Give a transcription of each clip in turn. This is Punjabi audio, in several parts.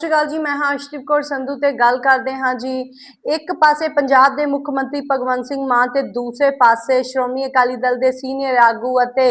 ਸਤਿ ਸ਼੍ਰੀ ਅਕਾਲ ਜੀ, ਮੈਂ ਹਾਂ ਅਸ਼ਦੀਪ ਕੌਰ ਸੰਧੂ ਤੇ ਗੱਲ ਕਰਦੇ ਹਾਂ ਜੀ। ਇੱਕ ਪਾਸੇ ਪੰਜਾਬ ਦੇ ਮੁੱਖ ਮੰਤਰੀ ਭਗਵੰਤ ਸਿੰਘ ਮਾਨ ਤੇ ਦੂਸਰੇ ਪਾਸੇ ਸ਼੍ਰੋਮਣੀ ਅਕਾਲੀ ਦਲ ਦੇ ਸੀਨੀਅਰ ਆਗੂ ਅਤੇ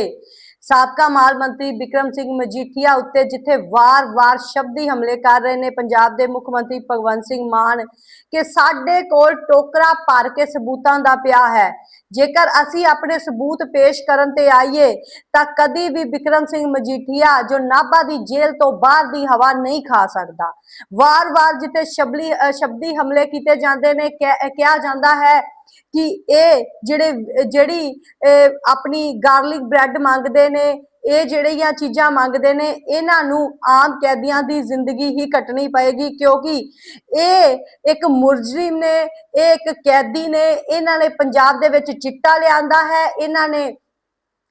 ਸਾਬਕਾ ਮਾਲ ਮੰਤਰੀ ਬਿਕਰਮ ਸਿੰਘ ਮਜੀਠੀਆ ਉੱਤੇ ਜਿੱਥੇ ਵਾਰ-ਵਾਰ ਸ਼ਬਦੀ ਹਮਲੇ ਕਰ ਰਹੇ ਨੇ, ਪੰਜਾਬ ਦੇ ਮੁੱਖ ਮੰਤਰੀ ਭਗਵੰਤ ਸਿੰਘ ਮਾਨ, ਕਿ ਸਾਡੇ ਕੋਲ ਟੋਕਰਾ ਭਰ ਕੇ ਸਬੂਤਾਂ ਦਾ ਪਿਆ ਹੈ। ਜੇਕਰ ਅਸੀਂ ਆਪਣੇ ਸਬੂਤ ਪੇਸ਼ ਕਰਨ ਤੇ ਆਈਏ, ਤਾਂ ਕਦੀ ਵੀ ਬਿਕਰਮ ਸਿੰਘ ਮਜੀਠੀਆ, ਜੋ ਨਾਭਾ ਦੀ ਜੇਲ੍ਹ ਤੋਂ ਬਾਹਰ ਦੀ ਹਵਾ ਨਹੀਂ ਖਾ ਸਕਦਾ। ਵਾਰ-ਵਾਰ ਜਿੱਥੇ ਸ਼ਬਲੀ ਸ਼ਬਦੀ ਹਮਲੇ ਕੀਤੇ ਜਾਂਦੇ ਨੇ, ਕਹਿ- ਕਿਹਾ ਜਾਂਦਾ ਹੈ ਕਿ ਇਹ ਜਿਹੜੇ, ਜਿਹੜੀ ਆਪਣੀ ਗਾਰਲਿਕ ਬ੍ਰੈਡ ਮੰਗਦੇ ਨੇ, ਇਹ ਜਿਹੜੀਆਂ ਚੀਜ਼ਾਂ ਮੰਗਦੇ ਨੇ, ਇਹਨਾਂ ਨੂੰ ਆਮ ਕੈਦੀਆਂ ਦੀ ਜ਼ਿੰਦਗੀ ਹੀ ਕੱਟਣੀ ਪਏਗੀ, ਕਿਉਂਕਿ ਇਹ ਇੱਕ ਮੁਜਰਮ ਨੇ, ਇਹ ਇੱਕ ਕੈਦੀ ਨੇ, ਇਹਨਾਂ ਨੇ ਪੰਜਾਬ ਦੇ ਵਿੱਚ ਚਿੱਟਾ ਲਿਆਂਦਾ ਹੈ, ਇਹਨਾਂ ਨੇ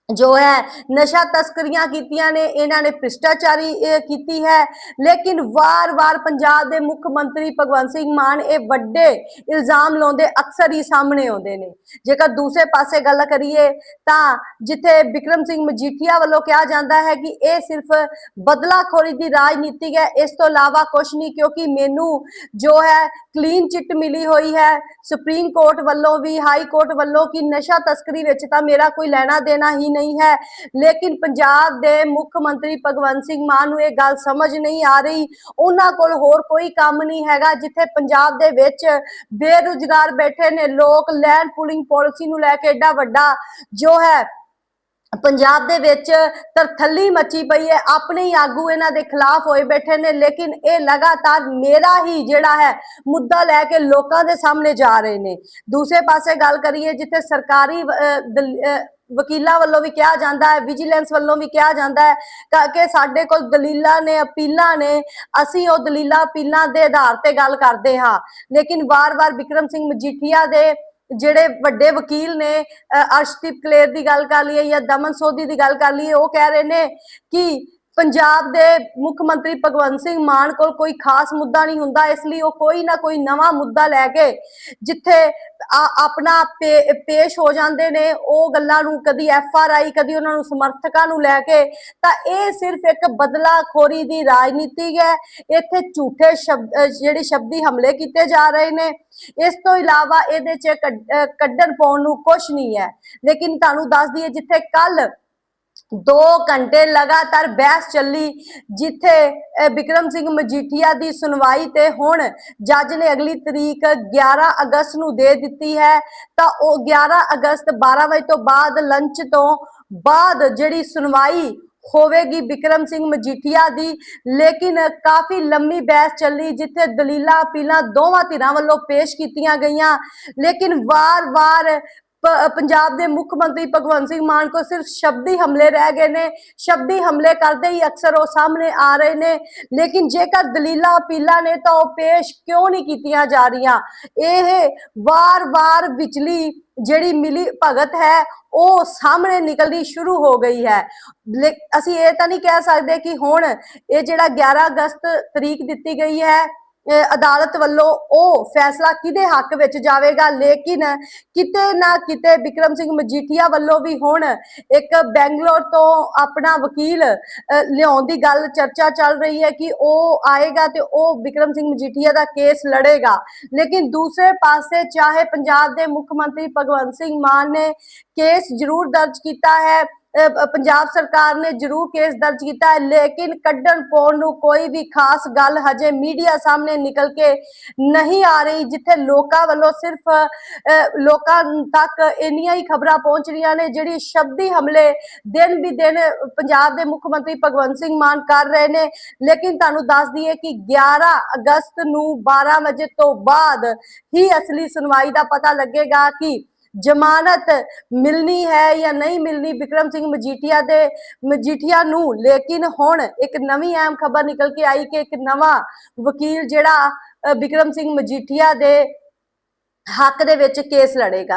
ਜੋ ਹੈ, ਨਸ਼ਾ ਤਸਕਰੀਆਂ ਕੀਤੀਆਂ ਨੇ, ਇਹਨਾਂ ਨੇ ਭ੍ਰਿਸ਼ਟਾਚਾਰੀ ਕੀਤੀ ਹੈ। ਲੇਕਿਨ ਵਾਰ-ਵਾਰ ਪੰਜਾਬ ਦੇ ਮੁੱਖ ਮੰਤਰੀ ਭਗਵੰਤ ਸਿੰਘ ਮਾਨ ਇਹ ਵੱਡੇ ਇਲਜ਼ਾਮ ਲਾਉਂਦੇ ਅਕਸਰ ਹੀ ਸਾਹਮਣੇ ਆਉਂਦੇ ਨੇ। ਜੇਕਰ ਦੂਸਰੇ ਪਾਸੇ ਗੱਲ ਕਰੀਏ, ਤਾਂ ਜਿੱਥੇ ਬਿਕਰਮ ਸਿੰਘ ਮਜੀਠੀਆ ਵੱਲੋਂ ਕਿਹਾ ਜਾਂਦਾ ਹੈ ਕਿ ਇਹ ਸਿਰਫ ਬਦਲਾਖੋਰੀ ਦੀ ਰਾਜਨੀਤੀ ਹੈ, ਇਸ ਤੋਂ ਇਲਾਵਾ ਕੁਝ ਨਹੀਂ, ਕਿਉਂਕਿ ਮੈਨੂੰ ਜੋ ਹੈ ਕਲੀਨ ਚਿੱਟ ਮਿਲੀ ਹੋਈ ਹੈ। ਸੁਪਰੀਮ ਕੋਰਟ ਵੱਲੋਂ ਵੀ, ਹਾਈ ਕੋਰਟ ਵੱਲੋਂ ਕਿ ਨਸ਼ਾ ਤਸਕਰੀ ਵਿੱਚ ਤਾਂ ਮੇਰਾ ਕੋਈ ਲੈਣਾ ਦੇਣਾ ਹੀ ਨਹੀਂ ਹੈ। ਲੇਕਿਨ ਪੰਜਾਬ ਦੇ ਮੁੱਖ ਮੰਤਰੀ ਭਗਵੰਤ ਸਿੰਘ ਮਾਨ ਨੂੰ ਇਹ ਗੱਲ ਸਮਝ ਨਹੀਂ ਆ ਰਹੀ। ਉਹਨਾਂ ਕੋਲ ਹੋਰ ਕੋਈ ਕੰਮ ਨਹੀਂ ਹੈਗਾ, ਜਿੱਥੇ ਪੰਜਾਬ ਦੇ ਵਿੱਚ ਬੇਰੁਜ਼ਗਾਰ ਬੈਠੇ ਨੇ। ਲੋਕ ਲੈਂਡ ਪੂਲਿੰਗ ਪਾਲਿਸੀ ਨੂੰ ਲੈ ਕੇ ਏਡਾ ਵੱਡਾ ਜੋ ਹੈ ਪੰਜਾਬ ਦੇ ਵਿੱਚ ਤਰਥੱਲੀ ਮੱਚੀ ਪਈ ਹੈ, ਆਪਣੇ ਹੀ ਆਗੂ ਇਹਨਾਂ ਦੇ ਖਿਲਾਫ ਹੋਏ ਬੈਠੇ ਨੇ, ਲੇਕਿਨ ਇਹ ਲਗਾਤਾਰ ਮੇਰਾ ਹੀ ਜਿਹੜਾ ਹੈ, ਮੁੱਦਾ ਲੈ ਕੇ ਲੋਕਾਂ ਦੇ ਸਾਹਮਣੇ ਜਾ ਰਹੇ ਨੇ। ਦੂਸਰੇ ਪਾਸੇ ਗੱਲ ਕਰੀਏ, ਜਿੱਥੇ ਸਰਕਾਰੀ ਵਕੀਲਾਂ ਵੱਲੋਂ ਵੀ ਕਿਹਾ ਜਾਂਦਾ ਹੈ, ਵਿਜੀਲੈਂਸ ਵੱਲੋਂ ਵੀ ਕਿਹਾ ਜਾਂਦਾ ਹੈ, ਕਿ ਸਾਡੇ ਕੋਲ ਦਲੀਲਾਂ ਨੇ, ਅਪੀਲਾਂ ਨੇ, ਅਸੀਂ ਉਹ ਦਲੀਲਾਂ, ਅਪੀਲਾਂ ਦੇ ਆਧਾਰ ਤੇ ਗੱਲ ਕਰਦੇ ਹਾਂ। ਲੇਕਿਨ ਵਾਰ-ਵਾਰ ਬਿਕਰਮ ਸਿੰਘ ਮਜੀਠੀਆ ਦੇ ਜਿਹੜੇ ਵੱਡੇ ਵਕੀਲ ਨੇ ਅ, ਅਰਸ਼ਦੀਪ ਕਲੇਰ ਦੀ ਗੱਲ ਕਰ ਲਈਏ ਜਾਂ ਦਮਨ ਸੋਧੀ ਦੀ ਗੱਲ ਕਰ ਲਈਏ ਉਹ ਕਹਿ ਰਹੇ ਨੇ ਕਿ ਪੰਜਾਬ ਦੇ ਮੁੱਖ ਮੰਤਰੀ ਭਗਵੰਤ ਸਿੰਘ ਮਾਨ ਕੋਲ ਕੋਈ ਖਾਸ ਮੁੱਦਾ ਨਹੀਂ ਹੁੰਦਾ ਇਸ ਲਈ ਉਹ ਕੋਈ ਨਾ ਕੋਈ ਨਵਾਂ ਮੁੱਦਾ ਲੈ ਕੇ ਜਿੱਥੇ ਆਪਣਾ ਪੇਸ਼ ਹੋ ਜਾਂਦੇ ਨੇ, ਉਹ ਗੱਲਾਂ ਨੂੰ ਕਦੀ ਐਫ ਆਰ ਆਈ, ਕਦੀ ਉਹਨਾਂ ਨੂੰ ਸਮਰਥਕਾਂ ਨੂੰ ਲੈ ਕੇ, ਤਾਂ ਇਹ ਸਿਰਫ ਇੱਕ ਬਦਲਾਖੋਰੀ ਦੀ ਰਾਜਨੀਤੀ ਹੈ। ਇੱਥੇ ਝੂਠੇ ਸ਼ਬਦ ਜਿਹੜੇ ਸ਼ਬਦੀ ਹਮਲੇ ਕੀਤੇ ਜਾ ਰਹੇ ਨੇ। ਇਸ ਤੋਂ ਇਲਾਵਾ ਇਹਦੇ ਚ ਕੱਢ- ਕੱਢਣ ਪਾਉਣ ਨੂੰ ਕੁਝ ਨਹੀਂ ਹੈ। ਲੇਕਿਨ ਤੁਹਾਨੂੰ ਦੱਸ ਦਈਏ, ਜਿੱਥੇ ਕੱਲ 2 ਘੰਟੇ ਲਗਾਤਾਰ ਬਹਿਸ ਚੱਲੀ ਜਿੱਥੇ ਅ, ਬਿਕਰਮ ਸਿੰਘ ਮਜੀਠੀਆ ਦੀ ਸੁਣਵਾਈ ਤੇ ਹੁਣ ਜੱਜ ਨੇ ਅਗਲੀ ਤਰੀਕ 11 ਅਗਸਤ ਨੂੰ ਦੇ ਦਿੱਤੀ ਹੈ ਤਾਂ ਉਹ 11 ਅਗਸਤ 12 ਵਜੇ ਤੋਂ ਬਾਅਦ ਲੰਚ ਤੋਂ ਬਾਅਦ ਜਿਹੜੀ ਸੁਣਵਾਈ ਹੋਵੇਗੀ ਬਿਕਰਮ ਸਿੰਘ ਮਜੀਠੀਆ ਦੀ ਲੇਕਿਨ ਕਾਫੀ ਲੰਮੀ ਬਹਿਸ ਚੱਲੀ ਜਿੱਥੇ ਦਲੀਲਾਂ ਅਪੀਲਾਂ ਦੋਵਾਂ ਧਿਰਾਂ ਵੱਲੋਂ ਪੇਸ਼ ਕੀਤੀਆਂ ਗਈਆਂ ਲੇਕਿਨ ਵਾਰ-ਵਾਰ ਪੰਜਾਬ ਦੇ ਮੁੱਖ ਮੰਤਰੀ ਭਗਵੰਤ ਸਿੰਘ ਮਾਨ ਕੋ ਸਿਰਫ ਸ਼ਬਦੀ ਹਮਲੇ ਰਹਿ ਗਏ ਨੇ, ਸ਼ਬਦੀ ਹਮਲੇ ਕਰਦੇ ਹੀ ਅਕਸਰ ਉਹ ਸਾਹਮਣੇ ਆ ਰਹੇ ਨੇ, ਲੇਕਿਨ ਜੇਕਰ ਦਲੀਲਾਂ ਅਪੀਲਾਂ ਨੇ ਤਾਂ ਉਹ ਪੇਸ਼ ਕਿਉਂ ਨਹੀਂ ਕੀਤੀਆਂ ਜਾ ਰਹੀਆਂ? ਇਹ ਵਾਰ-ਵਾਰ ਵਿਚਲੀ ਜਿਹੜੀ ਮਿਲੀ ਭਗਤ ਹੈ, ਉਹ ਸਾਹਮਣੇ ਨਿਕਲਣੀ ਸ਼ੁਰੂ ਹੋ ਗਈ ਹੈ। ਲੇ- ਅਸੀਂ ਇਹ ਤਾਂ ਨਹੀਂ ਕਹਿ ਸਕਦੇ ਕਿ ਹੁਣ ਇਹ ਜਿਹੜਾ 11 ਅਗਸਤ ਤਰੀਕ ਦਿੱਤੀ ਗਈ ਹੈ ਅਦਾਲਤ ਵੱਲੋਂ ਉਹ ਫੈਸਲਾ ਕਿਹਦੇ ਹੱਕ ਵਿੱਚ ਜਾਵੇਗਾ? ਲੇਕਿਨ ਕਿਤੇ ਨਾ ਕਿਤੇ ਬਿਕਰਮ ਸਿੰਘ ਮਜੀਠੀਆ ਵੱਲੋਂ ਵੀ ਹੁਣ ਇੱਕ ਬੈਂਗਲੌਰ ਤੋਂ ਆਪਣਾ ਵਕੀਲ ਲਿਆਉਣ ਦੀ ਗੱਲ ਚਰਚਾ ਚੱਲ ਰਹੀ ਹੈ ਕਿ ਉਹ ਆਏਗਾ ਤੇ ਉਹ ਬਿਕਰਮ ਸਿੰਘ ਮਜੀਠੀਆ ਦਾ ਕੇਸ ਲੜੇਗਾ। ਲੇਕਿਨ ਦੂਸਰੇ ਪਾਸੇ ਚਾਹੇ ਪੰਜਾਬ ਦੇ ਮੁੱਖ ਮੰਤਰੀ ਭਗਵੰਤ ਸਿੰਘ ਮਾਨ ਨੇ ਕੇਸ ਜ਼ਰੂਰ ਦਰਜ ਕੀਤਾ ਹੈ। ਪੰਜਾਬ ਸਰਕਾਰ ਨੇ ਜ਼ਰੂਰ ਕੇਸ ਦਰਜ ਕੀਤਾ ਹੈ, ਲੇਕਿਨ ਕੱਢਣ ਪਾਉਣ ਨੂੰ ਕੋਈ ਵੀ ਖਾਸ ਗੱਲ ਹਜੇ ਮੀਡੀਆ ਸਾਹਮਣੇ ਨਿਕਲ ਕੇ ਨਹੀਂ ਆ ਰਹੀ, ਜਿੱਥੇ ਲੋਕਾਂ ਵੱਲੋਂ ਸਿਰਫ ਲੋਕਾਂ ਤੱਕ ਇੰਨੀਆਂ ਹੀ ਖਬਰਾਂ ਪਹੁੰਚ ਰਹੀਆਂ ਨੇ, ਜਿਹੜੀ ਸ਼ਬਦੀ ਹਮਲੇ ਦਿਨ ਵੀ ਦਿਨ ਪੰਜਾਬ ਦੇ ਮੁੱਖ ਮੰਤਰੀ ਭਗਵੰਤ ਸਿੰਘ ਮਾਨ ਕਰ ਰਹੇ ਨੇ। ਲੇਕਿਨ ਤੁਹਾਨੂੰ ਦੱਸ ਦਈਏ ਕਿ 11 ਅਗਸਤ ਨੂੰ 12 ਵਜੇ ਤੋਂ ਬਾਅਦ ਹੀ ਅਸਲੀ ਸੁਣਵਾਈ ਦਾ ਪਤਾ ਲੱਗੇਗਾ ਕਿ ਜ਼ਮਾਨਤ ਮਿਲਣੀ ਹੈ ਜਾਂ ਨਹੀਂ ਮਿਲਣੀ ਬਿਕਰਮ ਸਿੰਘ ਮਜੀਠੀਆ ਦੇ ਮਜੀਠੀਆ ਨੂੰ। ਲੇਕਿਨ ਹੁਣ ਇੱਕ ਨਵੀਂ ਅਹਿਮ ਖਬਰ ਨਿਕਲ ਕੇ ਆਈ ਕਿ ਇੱਕ ਨਵਾਂ ਵਕੀਲ ਜਿਹੜਾ ਅ, ਬਿਕਰਮ ਸਿੰਘ ਮਜੀਠੀਆ ਦੇ ਹੱਕ ਦੇ ਵਿੱਚ ਕੇਸ ਲੜੇਗਾ।